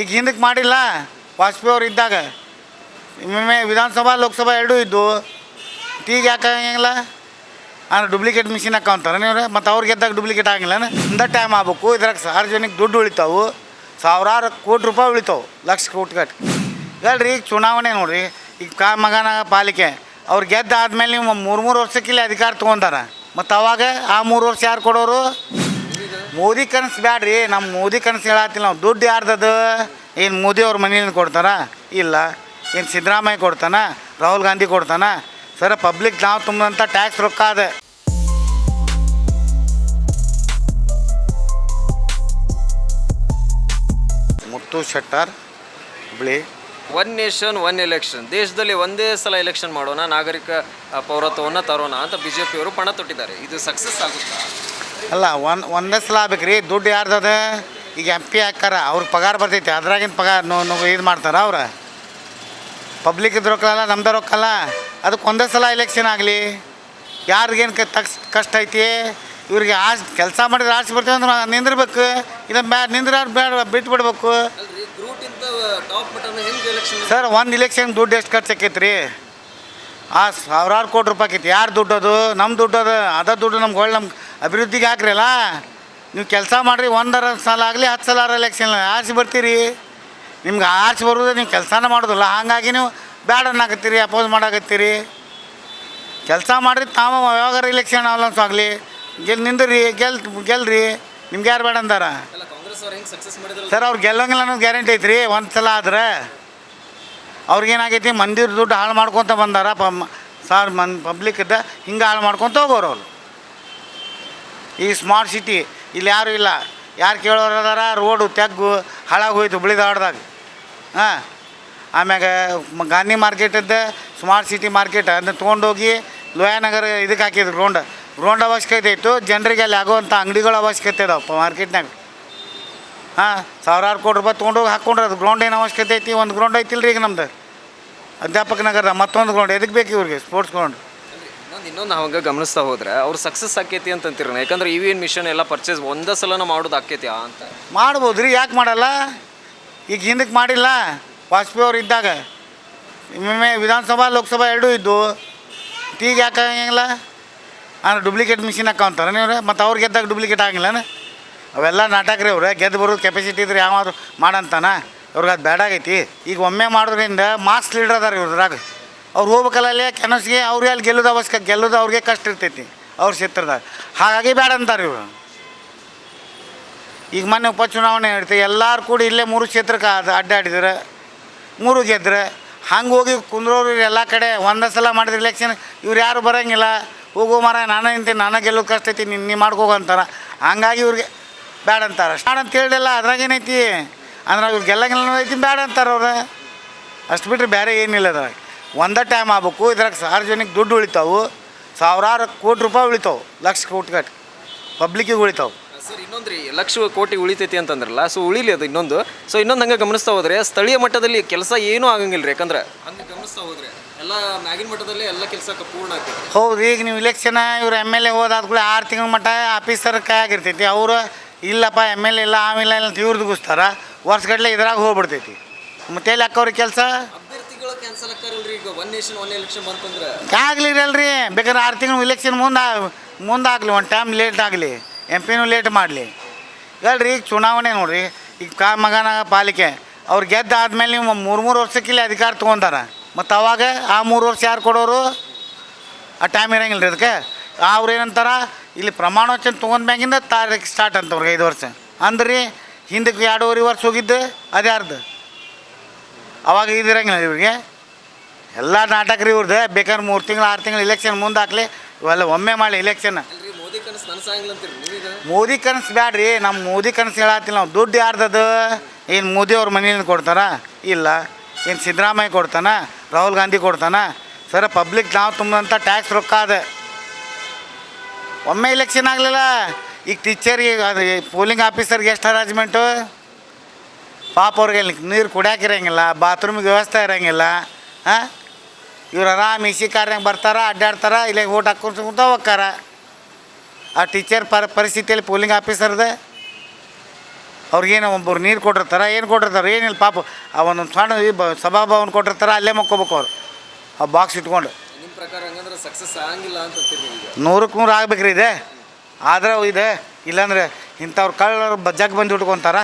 ಈಗ ಹಿಂದಕ್ಕೆ ಮಾಡಿಲ್ಲ. ವಾಜಪೇಯಿ ಅವ್ರು ಇದ್ದಾಗ. ಒಮ್ಮೆ ವಿಧಾನಸಭಾ, ಲೋಕಸಭಾ ಎರಡೂ ಇದ್ದು. ಈಗ ಯಾಕೆ ಆಗಂಗಿಲ್ಲ? ಅಂದ್ರೆ ಡುಪ್ಲಿಕೇಟ್ ಮಿಷಿನ್ ಹಾಕೊಂತಾರೆ ನೀವು ಮತ್ತು ಅವ್ರು ಗೆದ್ದಾಗ ಡುಪ್ಲಿಕೇಟ್ ಆಗಿಲ್ಲ ಇಂದ ಟೈಮ್ ಆಗ್ಬೇಕು. ಇದ್ರಾಗ ಸಾರ್ವಜನಿಕ ದುಡ್ಡು ಉಳಿತಾವು. ಸಾವಿರಾರು ಕೋಟಿ ರೂಪಾಯಿ ಉಳಿತಾವು. ಲಕ್ಷ ಕೋಟಿ ಕಟ್ಟಿ ಹೇಳ್ರಿ, ಈಗ ಚುನಾವಣೆ ನೋಡ್ರಿ. ಈಗ ಕಾ ಮಗನ ಪಾಲಿಕೆ. ಅವ್ರು ಗೆದ್ದ ಆದ್ಮೇಲೆ ನೀವು ಮೂರು ಮೂರು ವರ್ಷಕ್ಕಿಲ್ಲ ಅಧಿಕಾರ ತೊಗೊಂತಾರೆ. ಮತ್ತು ಅವಾಗ ಆ ಮೂರು ವರ್ಷ ಯಾರು ಕೊಡೋರು? ಮೋದಿ ಕನಸು ಬ್ಯಾಡ್ರಿ ನಮ್ಮ ಮೋದಿ ಕನಸು ಹೇಳತ್ತಿಲ್ಲ ನಾವು. ದುಡ್ಡು ಯಾರ್ದದು? ಏನು ಮೋದಿ ಅವ್ರ ಮನೆಯಿಂದ ಕೊಡ್ತಾರ? ಇಲ್ಲ. ಏನು ಸಿದ್ದರಾಮಯ್ಯ ಕೊಡ್ತಾನ? ರಾಹುಲ್ ಗಾಂಧಿ ಕೊಡ್ತಾನ? ಸರ ಪಬ್ಲಿಕ್ ನಾವು ತುಂಬಿದಂಥ ಟ್ಯಾಕ್ಸ್ ರೊಕ್ಕ ಅದ. Muthu Shettar, Hubli. One nation one election ದೇಶದಲ್ಲಿ ಒಂದೇ ಸಲ ಎಲೆಕ್ಷನ್ ಮಾಡೋಣ, ನಾಗರಿಕ ಪೌರತ್ವವನ್ನು ತರೋಣ ಅಂತ ಬಿ ಜೆ ಪಿಯವರು ಪಣ ತೊಟ್ಟಿದ್ದಾರೆ. ಇದು ಸಕ್ಸಸ್ ಆಗುತ್ತಾ? ಅಲ್ಲ, ಒಂದು, ಒಂದೇ ಸಲ ಆಗ್ಬೇಕ್ರಿ ದುಡ್ಡು ಯಾರ್ದದ ಈಗ ಎಂ ಪಿ ಹಾಕಾರ ಅವ್ರ ಪಗಾರ ಬರ್ತೈತಿ. ಅದ್ರಾಗಿನ ಪಗಾರ ನೋ ಇದು ಮಾಡ್ತಾರ ಅವ್ರ? ಪಬ್ಲಿಕ್ ಇದ್ ರೊಕ್ಕ ಅಲ್ಲ ನಮ್ದು ರೊಕ್ಕ ಅಲ್ಲ ಅದಕ್ಕೆ ಒಂದೇ ಸಲ ಎಲೆಕ್ಷನ್ ಆಗಲಿ. ಯಾರಿಗೇನು ತಕ್ಸ್, ಕಷ್ಟ ಐತಿ? ಇವ್ರಿಗೆ ಆಸ್ ಕೆಲಸ ಮಾಡಿದ್ರೆ ಆಸೆ ಬರ್ತೀವಿ ಅಂದ್ರೆ ನಿಂದಿರ್ಬೇಕು. ಇದನ್ನು ಬ್ಯಾ ನಿಂದ್ರ ಬೇಡ ಬಿಟ್ಬಿಡ್ಬೇಕು. ಸರ್, ಒಂದು ಇಲೆಕ್ಷನ್ ದುಡ್ಡು ಎಷ್ಟು ಖರ್ಚು ಆಕೈತೆ ರೀ ಆ ಸಾವಿರಾರು ಕೋಟಿ ರೂಪಾಯಿ ಆಕೈತಿ. ಯಾರು ದುಡ್ಡು ಅದು? ನಮ್ಮ ದುಡ್ಡು ಅದು. ಅದ ದುಡ್ಡು ನಮ್ಗೆ ಒಳ್ಳೆ ನಮ್ಗೆ ಅಭಿವೃದ್ಧಿಗೆ ಹಾಕ್ರಲ್ಲ ನೀವು ಕೆಲಸ ಮಾಡಿರಿ ಒಂದರ ಸಲ ಆಗಲಿ ಹತ್ತು ಸಲ ಎಲೆಕ್ಷನ್ ಆರಿಸಿ ಬರ್ತೀರಿ. ನಿಮ್ಗೆ ಆರಿಸಿ ಬರೋದು ನೀವು ಕೆಲಸನ ಮಾಡೋದಿಲ್ಲ. ಹಾಗಾಗಿ ನೀವು ಬ್ಯಾಡ ಅನ್ನಕತ್ತೀರಿ ಅಪೋಸ್ ಮಾಡಾಕತ್ತೀರಿ. ಕೆಲಸ ಮಾಡಿರಿ ತಾವು ಯಾವಾಗ ಇಲೆಕ್ಷನ್ ಅವಲನ್ಸ್ ಆಗಲಿ? ಗೆಲ್ ನಿಂದ್ರಿ ಗೆಲ್ ಗೆಲ್ರಿ. ನಿಮ್ಗೆ ಯಾರು ಬೇಡ ಅಂದಾರ? ಸರ್ ಅವ್ರು ಗೆಲ್ಲಂಗಿಲ್ಲ ಅನ್ನೋದು ಗ್ಯಾರಂಟಿ ಐತ್ರಿ. ಒಂದು ಸಲ ಆದ್ರೆ ಅವ್ರಿಗೇನಾಗೈತಿ ಮಂದಿರ ದುಡ್ಡು ಹಾಳು ಮಾಡ್ಕೊತ ಬಂದಾರ ಪ ಸಾರ್ ಮನ್ ಪಬ್ಲಿಕ್ದ ಹಿಂಗೆ ಹಾಳು ಮಾಡ್ಕೊತ ಹೋಗೋರು ಅವರು. ಈ ಸ್ಮಾರ್ಟ್ ಸಿಟಿ ಇಲ್ಲಿ ಯಾರೂ ಇಲ್ಲ. ಯಾರು ಕೇಳೋರು ಅದಾರ? ರೋಡು, ತೆಗ್ಗು ಹಾಳಾಗಿ ಹೋಯ್ತು ಬಿಳಿದಾಡ್ದಾಗ ಹಾಂ. ಆಮ್ಯಾಗ ಗಾಂಧಿ ಮಾರ್ಕೆಟದ್ದು ಸ್ಮಾರ್ಟ್ ಸಿಟಿ ಮಾರ್ಕೆಟ್ ಅದನ್ನ ತೊಗೊಂಡೋಗಿ ಲೋಯಾನಗರ ಇದಕ್ಕೆ ಹಾಕಿದ್ರು ಗ್ರೌಂಡ್ ಗ್ರೌಂಡ್ ಅವಶ್ಯಕತೆ ಇತ್ತು. ಜನರಿಗೆ ಅಲ್ಲಿ ಆಗುವಂಥ ಅಂಗಡಿಗಳ ಅವಶ್ಯಕತೆ ಇದಾವಪ್ಪ ಮಾರ್ಕೆಟ್ನಾಗ ಹಾಂ, ಸಾವಿರಾರು ಕೋಟಿ ರೂಪಾಯಿ ತೊಗೊಂಡೋಗಿ ಹಾಕ್ಕೊಂಡ್ರೆ ಅದು ಗ್ರೌಂಡ್ ಏನು ಅವಶ್ಯಕತೆ ಐತಿ? ಒಂದು ಗ್ರೌಂಡ್ ಐತಿಲ್ಲ ರೀ ಈಗ ನಮ್ದು. ಅಧ್ಯಾಪಕ ನಗರದ ಮತ್ತೊಂದು ಗ್ರೌಂಡ್ ಎದಕ್ಕೆ ಬೇಕು ಇವ್ರಿಗೆ? ಸ್ಪೋರ್ಟ್ಸ್ ಗ್ರೌಂಡ್ ಇನ್ನೊಂದು ಇನ್ನೊಂದು ಹಂಗೆ ಗಮನಿಸ್ತಾ ಹೋದ್ರೆ ಅವ್ರು ಸಕ್ಸಸ್ ಆಕೈತಿ ಅಂತ ಅಂತೀರ ಯಾಕಂದ್ರೆ ಇ ವಿ ಎನ್ ಮಿಷನ್ ಎಲ್ಲ ಪರ್ಚೇಸ್ ಒಂದೇ ಸಲನ ಮಾಡೋದು ಆಕೈತಿ ಅಂತ. ಮಾಡ್ಬೋದು. ರೀ, ಯಾಕೆ ಮಾಡಲ್ಲ? ಈಗ ಹಿಂದಕ್ಕೆ ಮಾಡಿಲ್ಲ. ವಾಜಪೇಯಿ ಅವ್ರು ಇದ್ದಾಗ. ಒಮ್ಮೆ ವಿಧಾನಸಭಾ, ಲೋಕಸಭಾ ಎರಡೂ ಇದ್ದು. ಈಗ ಯಾಕೆ ಆಗಂಗಿಲ್ಲ? ಅಂದ್ರೆ ಡುಪ್ಲಿಕೇಟ್ ಮಿಷಿನ್ ಹಾಕೊಂತಾರೆ ನೀವು ಮತ್ತು ಅವ್ರು ಗೆದ್ದಾಗ ಡುಪ್ಲಿಕೇಟ್ ಆಗಿಲ್ಲನ ಅವೆಲ್ಲ ನಾಟಕ ರೀ ಅವ್ರು. ಗೆದ್ದು ಬರೋದು ಕೆಪಾಸಿಟಿ ಇದ್ರೆ ಯಾವಾದ್ರು ಮಾಡಂತಾನ? ಇವ್ರಿಗೆ ಅದು ಬ್ಯಾಡಾಗೈತಿ. ಈಗ ಒಮ್ಮೆ ಮಾಡೋದ್ರಿಂದ ಮಾಸ್ ಲೀಡರ್ ಅದಾರ ಇವ್ರದ್ರಾಗ ಅವ್ರು ಹೋಗ್ಬೇಕಲ್ಲ ಕೆನಸ್ಗೆ ಅವ್ರಿಗೆ ಅಲ್ಲಿ ಗೆಲ್ಲೋದು ಅವಶ್ಯಕ, ಗೆಲ್ಲೋದು ಅವ್ರಿಗೆ ಕಷ್ಟ ಇರ್ತೈತಿ, ಅವ್ರ ಕ್ಷೇತ್ರದಾಗ ಹಾಗಾಗಿ ಬೇಡ ಅಂತಾರೆ ಇವರು. ಈಗ ಮೊನ್ನೆ ಉಪಚುನಾವಣೆ ಹೇಳ್ತೀವಿ ಎಲ್ಲರೂ ಕೂಡಿ ಇಲ್ಲೇ ಮೂರು ಕ್ಷೇತ್ರಕ್ಕೆ ಅದು ಅಡ್ಡಾಡಿದ್ರೆ, ಮೂರು ಗೆದ್ರೆ, ಹಂಗೆ ಹೋಗಿ ಕುಂದ್ರೋರು ಎಲ್ಲ ಕಡೆ, ಒಂದೇ ಸಲ ಮಾಡಿದ್ರೆ ಇಲೆಕ್ಷನ್ ಇವ್ರು ಯಾರು ಬರೋಂಗಿಲ್ಲ, ಹೋಗೋ ಮರ ನಾನು ನಿಂತೀನಿ, ನಾನು ಗೆಲ್ಲೋ ಕಷ್ಟ ಐತಿ ನಿನ್ನ ನೀ ಮಾಡ್ಕೋಗೋ ಅಂತಾರೆ. ಹಂಗಾಗಿ ಇವ್ರಿಗೆ ಬೇಡ ಅಂತಾರೆ. ಸ್ಟಾರ್ಟ್ ಅಂತ ಹೇಳಿಲ್ಲ ಅದ್ರಾಗೇನೈತಿ ಅಂದ್ರೆ ಇವ್ರು ಗೆಲ್ಲಂಗಿಲ್ಲ ಐತಿ ಬೇಡ ಅಂತಾರೆ ಅವ್ರು. ಅಷ್ಟು ಬಿಟ್ಟರೆ ಬೇರೆ ಏನಿಲ್ಲ ಅದ್ರಾಗ. ಒಂದೇ ಟೈಮ್ ಆಗ್ಬೇಕು ಇದ್ರಾಗ ಸಾರ್ವಜನಿಕ ದುಡ್ಡು ಉಳಿತಾವು. ಸಾವಿರಾರು ಕೋಟಿ ರೂಪಾಯಿ ಉಳಿತಾವು ಲಕ್ಷ ಕೋಟಿ ಕಟ್ಟಿ ಪಬ್ಲಿಕ್ಕಿಗೆ ಉಳಿತಾವು. ಸರ್ ಇನ್ನೊಂದ್ರಿ ಲಕ್ಷ ಕೋಟಿ ಉಳಿತೈತಿ ಅಂತಂದ್ರಲ್ಲ ಸೊ ಉಳಿಲಿ ಅದು ಇನ್ನೊಂದು. ಸೊ ಇನ್ನೊಂದು ಹಂಗೆ ಗಮನಿಸ್ತಾ ಹೋದ್ರೆ ಸ್ಥಳೀಯ ಮಟ್ಟದಲ್ಲಿ ಕೆಲಸ ಏನೂ ಆಗಂಗಿಲ್ಲ ರೀ ಯಾಕಂದ್ರೆ ಹಂಗೆ ಗಮನಿಸ್ತಾ ಹೋದ್ರೆ ಎಲ್ಲ ಮ್ಯಾಗಿನ ಮಟ್ಟದಲ್ಲಿ ಎಲ್ಲ ಕೆಲಸ ಪೂರ್ಣ ಆಗ್ತೈತಿ. ಹೌದು ಈಗ ನೀವು ಇಲೆಕ್ಷನ್ ಇವ್ರು ಎಂ ಎಲ್ ಎ ಹೋದಾದ ಕೂಡ ಆರು ತಿಂಗಳ ಮಟ್ಟ ಆಫೀಸರ್ ಕೈಯಾಗಿರ್ತೈತಿ ಅವರು ಇಲ್ಲಪ್ಪ ಎಂ ಎಲ್ ಎ ಇಲ್ಲ ಆಮೇಲೆ ಇಲ್ಲ ಅಂತ ಇವ್ರದ್ದು ಗುಸ್ತಾರ. ವರ್ಷಗಟ್ಟಲೆ ಇದ್ರಾಗ ಹೋಗ್ಬಿಡ್ತೈತಿ. ಮತ್ತೆ ಹಾಕೋರಿ ಕೆಲಸ? ಅಭ್ಯರ್ಥಿಗಳು ಕ್ಯಾನ್ಸಲ್ ಈಗ ಒನ್ ನೇಷನ್ ಬಂತಂದ್ರೆ. ಆಗ್ಲಿರಲ್ರಿ. ಬೇಕಾದ್ರೆ ಆರು ತಿಂಗಳು ಇಲೆಕ್ಷನ್ ಮುಂದೆ ಮುಂದೆ ಆಗಲಿ ಒಂದು ಟೈಮ್ ಲೇಟ್ ಆಗಲಿ. ಎಂ ಪಿನೂ ಲೇಟ್ ಮಾಡಲಿ. ಹೇಳ್ರಿ, ಈಗ ಚುನಾವಣೆ ನೋಡ್ರಿ. ಈಗ ಕಾ ಮಗನ ಪಾಲಿಕೆ. ಅವ್ರು ಗೆದ್ದಾದ್ಮೇಲೆ ನೀವು ಮೂರು ಮೂರು ವರ್ಷಕ್ಕಿಲ್ಲ ಅಧಿಕಾರ ತೊಗೊಂತಾರ ಮತ್ತು ಅವಾಗ ಆ ಮೂರು ವರ್ಷ ಯಾರು ಕೊಡೋರು? ಆ ಟೈಮ್ ಇರಂಗಿಲ್ಲ ರೀ ಅದಕ್ಕೆ ಅವ್ರು ಏನಂತಾರ, ಇಲ್ಲಿ ಪ್ರಮಾಣ ವಚನ ತೊಗೊಂಡ್ಮ್ಯಾಗಿಂದ ತಾರೀಕು ಸ್ಟಾರ್ಟ್ ಅಂತವ್ರಿಗೆ ಐದು ವರ್ಷ. ಅಂದ್ರಿ, ಹಿಂದಕ್ಕೆ ಎರಡೂವರೆ ವರ್ಷ ಹೋಗಿದ್ದು, ಅದು ಯಾರ್ದು? ಅವಾಗ ಇದಿರಂಗಿಲ್ಲ ಇವ್ರಿಗೆ. ಎಲ್ಲ ನಾಟಕ ರೀ ಇವ್ರದ್ದು ಬೇಕಾದ್ರೆ ಮೂರು ತಿಂಗಳು ಆರು ತಿಂಗಳು ಇಲೆಕ್ಷನ್ ಮುಂದೆ ಹಾಕ್ಲಿ. ಇವೆಲ್ಲ ಒಮ್ಮೆ ಮಾಡಲಿ ಇಲೆಕ್ಷನ್ ಮೋದಿ ಕನಸು ಬ್ಯಾಡ್ರಿ. ನಮ್ಮ ಮೋದಿ ಕನಸು ಹೇಳತ್ತಿಲ್ಲ ನಾವು. ದುಡ್ಡು ಯಾರ್ದದು? ಏನು ಮೋದಿ ಅವ್ರ ಮನೆಯಿಂದ ಕೊಡ್ತಾರ? ಇಲ್ಲ. ಏನು ಸಿದ್ದರಾಮಯ್ಯ ಕೊಡ್ತಾನ? ರಾಹುಲ್ ಗಾಂಧಿ ಕೊಡ್ತಾನ? ಸರ ಪಬ್ಲಿಕ್ ನಾವು ತುಂಬಂಥ ಟ್ಯಾಕ್ಸ್ ರೊಕ್ಕ ಅದ. ಒಮ್ಮೆ ಇಲೆಕ್ಷನ್ ಆಗಲಿಲ್ಲ. ಈಗ ಟೀಚರ್ಗೆ ಅದು ಪೋಲಿಂಗ್ ಆಫೀಸರ್ಗೆ ಎಷ್ಟು ಅರೇಂಜ್ಮೆಂಟು ಪಾಪ ಅವ್ರಿಗೆ ನೀರು ಕುಡಿಯಾಕ ಇರಂಗಿಲ್ಲ ಬಾತ್ರೂಮಿಗೆ ವ್ಯವಸ್ಥೆ ಇರಂಗಿಲ್ಲ ಹಾಂ ಇವ್ರು ಆರಾಮ್ ಇಸಿ ಕಾರ್ನಾಗ ಬರ್ತಾರ ಅಡ್ಡಾಡ್ತಾರ ಇಲ್ಲೇ ಊಟ ಹಾಕೊಂಡು ಕುಂತ ಹೋಗ್ತಾರ ಆ ಟೀಚರ್ ಪರ ಪರಿಸ್ಥಿತಿಯಲ್ಲಿ ಪೋಲಿಂಗ್ ಆಫೀಸರ್ದೆ ಅವ್ರಿಗೇನು ಒಬ್ಬರು ನೀರು ಕೊಟ್ಟಿರ್ತಾರೆ ಏನು ಕೊಟ್ಟಿರ್ತಾರೆ ಏನಿಲ್ಲ ಪಾಪ. ಆ ಒಂದೊಂದು ಸಣ್ಣ ಈ ಬ ಸಭಾಭವನ ಕೊಟ್ಟಿರ್ತಾರೆ ಅಲ್ಲೇ ಮಕ್ಕೋಬೇಕು ಅವ್ರು. ಆ ಬಾಕ್ಸ್ ಇಟ್ಕೊಂಡು. ನಿಮ್ಮ ಪ್ರಕಾರ ಹಂಗಂದ್ರೆ ಸಕ್ಸಸ್ ಆಗಿಲ್ಲ ಅಂತ ನೂರಕ್ಕೆ ನೂರು ಆಗ್ಬೇಕ್ರಿ ಇದೆ. ಆದ್ರೆ ಇದೆ ಇಲ್ಲಾಂದ್ರೆ ಇಂಥವ್ರು ಕಳ್ಳರು ಬಜ್ಜಾಕ್ ಬಂದು ಇಟ್ಕೊತಾರ